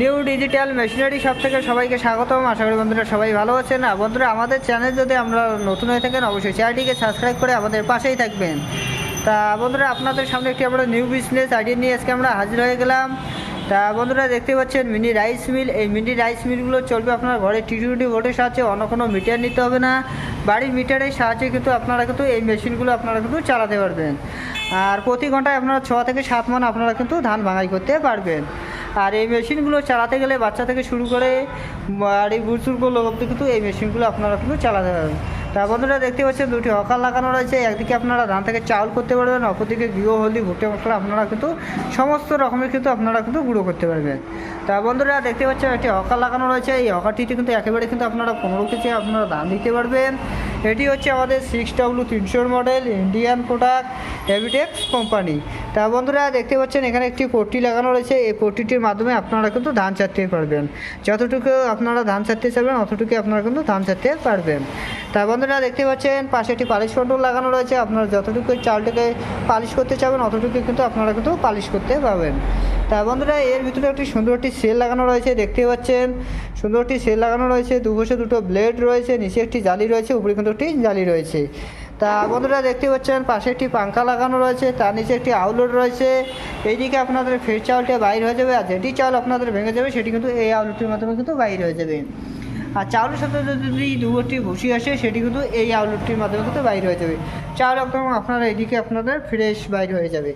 New digital machinery সব থেকে সবাইকে স্বাগতম। আশা করি বন্ধুরা সবাই ভালো আছেন। আর বন্ধুরা, আমাদের চ্যানেল যদি আমরা নতুন হয়ে থাকেন, অবশ্যই চ্যানেলটিকে সাবস্ক্রাইব করে আমাদের পাশেই থাকবেন। তা বন্ধুরা, আপনাদের সামনে একটি আমরা নিউ বিজনেস আইডিয়া নিয়ে আজকে আমরা হাজির হয়ে গেলাম। তা বন্ধুরা, দেখতে পাচ্ছেন মিনি রাইস মিল এই মিনি রাইস মিলগুলো চলবে আপনার ঘরে। টি টোয়েন্টি ভোটের সাহায্যে অন্য কোনো মিটার নিতে হবে না। বাড়ির মিটারের সাহায্যে কিন্তু আপনারা কিন্তু এই মেশিনগুলো আপনারা কিন্তু চালাতে পারবেন। আর প্রতি ঘন্টায় আপনারা ছ থেকে সাত মান আপনারা কিন্তু ধান ভাঙাই করতে পারবেন। আর এই মেশিনগুলো চালাতে গেলে বাচ্চা থেকে শুরু করে বাড়ি বুজুর্গ লোক অব্দি কিন্তু এই মেশিনগুলো আপনারা কিন্তু চালাতে পারবেন। তা বন্ধুরা দেখতে পাচ্ছেন দুটি হকার লাগানো রয়েছে, একদিকে আপনারা ধান থেকে চাউল করতে পারবেন, অপরদিকে গৃহ হলদি, ভুট্টে, মশলা আপনারা কিন্তু সমস্ত রকমের কিন্তু আপনারা কিন্তু গুঁড়ো করতে পারবেন। তা বন্ধুরা দেখতে পাচ্ছেন একটি হকার লাগানো রয়েছে, এই হকারটিতে কিন্তু একেবারে কিন্তু আপনারা পনেরো কেজি আপনারা ধান দিতে পারবেন। এটি হচ্ছে আমাদের সিক্স ডাব্লু তিনশোর model Indian product Heavitex company তা বন্ধুরা, দেখতে পাচ্ছেন, এখানে একটি পট্টি লাগানো রয়েছে। এই পট্টিটির মাধ্যমে আপনারা কিন্তু ধান চাটতে পারবেন। যতটুকু আপনারা ধান চাটতে চাইবেন অতটুকু আপনারা কিন্তু ধান চাটতে পারবেন। তা বন্ধুরা, দেখতে পাচ্ছেন, পাশে একটি পালিশ কন্ট্রোল লাগানো রয়েছে। আপনারা যতটুকু চালটাকে পালিশ করতে চাবেন অতটুকু কিন্তু আপনারা কিন্তু পালিশ করতে পারবেন। তা বন্ধুরা, এর ভিতরে একটি সুন্দর একটি সেল লাগানো রয়েছে, দেখতে পাচ্ছেন। সুন্দর একটি সেল লাগানো রয়েছে। দুপাশে দুটো ব্লেড রয়েছে, নিচে একটি জালি রয়েছে, উপরে কিন্তু একটি জালি রয়েছে। তা বন্ধুরা দেখতে পাচ্ছেন, পাশে একটি পাঙ্খা লাগানো রয়েছে, তার নিচে একটি আউলোড রয়েছে। এইদিকে আপনাদের ফের চাউলটা বাইর হয়ে যাবে, আর যেটি চাউল আপনাদের ভেঙে যাবে, সেটি কিন্তু এই আউলোটির মাধ্যমে কিন্তু বাইর হয়ে যাবে। আর চাউলের সাথে যদি দুটি ভুসি আসে, সেটি কিন্তু এই আউটলেটটির মাধ্যমে কিন্তু বাইরে হয়ে যাবে। চাউল একদম আপনারা এদিকে আপনাদের ফ্রেশ বাইরে হয়ে যাবে।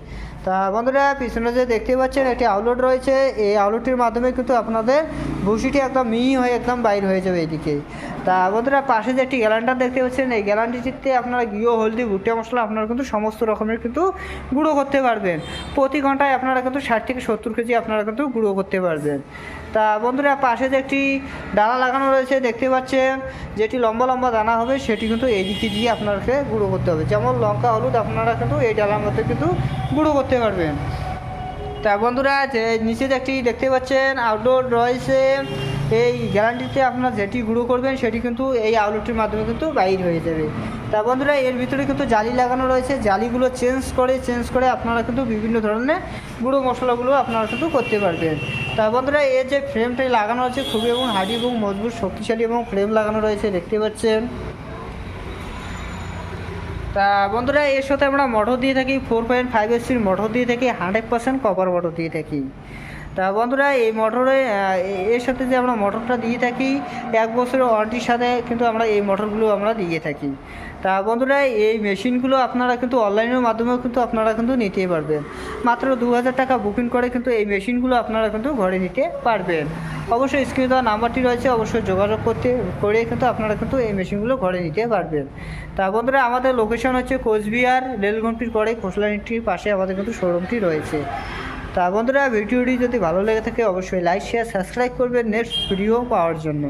তা বন্ধুরা, পিছনে যে দেখতে পাচ্ছেন, একটি আউটলেট রয়েছে। এই আউটলেটটির মাধ্যমে কিন্তু আপনাদের ভুসিটি একদম মিহি হয়ে একদম বাইর হয়ে যাবে এদিকে। তা বন্ধুরা, পাশে যে একটি গ্যালান্ডার দেখতে পাচ্ছেন, এই গ্যালান্ডিটিতে আপনারা গিয়ে হলদি, ভুট্টা মশলা আপনারা কিন্তু সমস্ত রকমের কিন্তু গুঁড়ো করতে পারবেন। প্রতি ঘন্টায় আপনারা কিন্তু ষাট থেকে সত্তর কেজি আপনারা কিন্তু গুঁড়ো করতে পারবেন। তা বন্ধুরা, পাশে যে একটি ডালা লাগানো রয়েছে দেখতে পাচ্ছেন, যেটি লম্বা লম্বা দানা হবে, সেটি কিন্তু এই দিকে দিয়ে আপনাকে গুঁড়ো করতে হবে। যেমন লঙ্কা, হলুদ, আপনারা কিন্তু এই ডালার মধ্যে কিন্তু গুঁড়ো করতে পারবেন। তা বন্ধুরা নিচে একটি দেখতে পাচ্ছেন আউটডোর রয়েছে। এই গ্যারান্টিতে আপনারা যেটি গুঁড়ো করবেন, সেটি কিন্তু এই আউটলেটটির মাধ্যমে কিন্তু বাইর হয়ে যাবে। তা বন্ধুরা, এর ভিতরে কিন্তু জালি লাগানো রয়েছে। জালিগুলো চেঞ্জ করে চেঞ্জ করে আপনারা কিন্তু বিভিন্ন ধরনের গুঁড়ো মশলাগুলো আপনারা কিন্তু করতে পারবেন। তা বন্ধুরা এর যে ফ্রেমটাই লাগানো আছে খুবই এবং হার্ডি এবং মজবুত, শক্তিশালী এবং ফ্রেম লাগানো রয়েছে, দেখতে পাচ্ছেন। তা বন্ধুরা, এর সাথে আমরা মটর দিয়ে থাকি ফোর পয়েন্ট ফাইভ এসির মটর দিয়ে থাকি হান্ড্রেড পার্সেন্ট কপার মটর দিয়ে থাকি। তা বন্ধুরা, এই মোটরে এর সাথে যে আমরা মোটরটা দিয়ে থাকি, এক বছরের ওয়ারেন্টির সাথে কিন্তু আমরা এই মোটরগুলো আমরা দিয়ে থাকি। তা বন্ধুরা, এই মেশিনগুলো আপনারা কিন্তু অনলাইনের মাধ্যমেও কিন্তু আপনারা কিন্তু নিতে পারবেন। মাত্র দু হাজার টাকা বুকিং করে কিন্তু এই মেশিনগুলো আপনারা কিন্তু ঘরে নিতে পারবেন। অবশ্যই স্ক্রিনে দেওয়া নাম্বারটি রয়েছে, অবশ্যই যোগাযোগ করতে, করে কিন্তু আপনারা কিন্তু এই মেশিনগুলো ঘরে নিতে পারবেন। তা বন্ধুরা, আমাদের লোকেশন হচ্ছে কোচবিহার রেলঘন্টির পরে খোসলানিটির পাশে আমাদের কিন্তু শোরুমটি রয়েছে। তা বন্ধুরা, ভিডিওটি যদি ভালো লেগে থাকে, অবশ্যই লাইক শেয়ার সাবস্ক্রাইব করবেন নেক্সট ভিডিও পাওয়ার জন্য।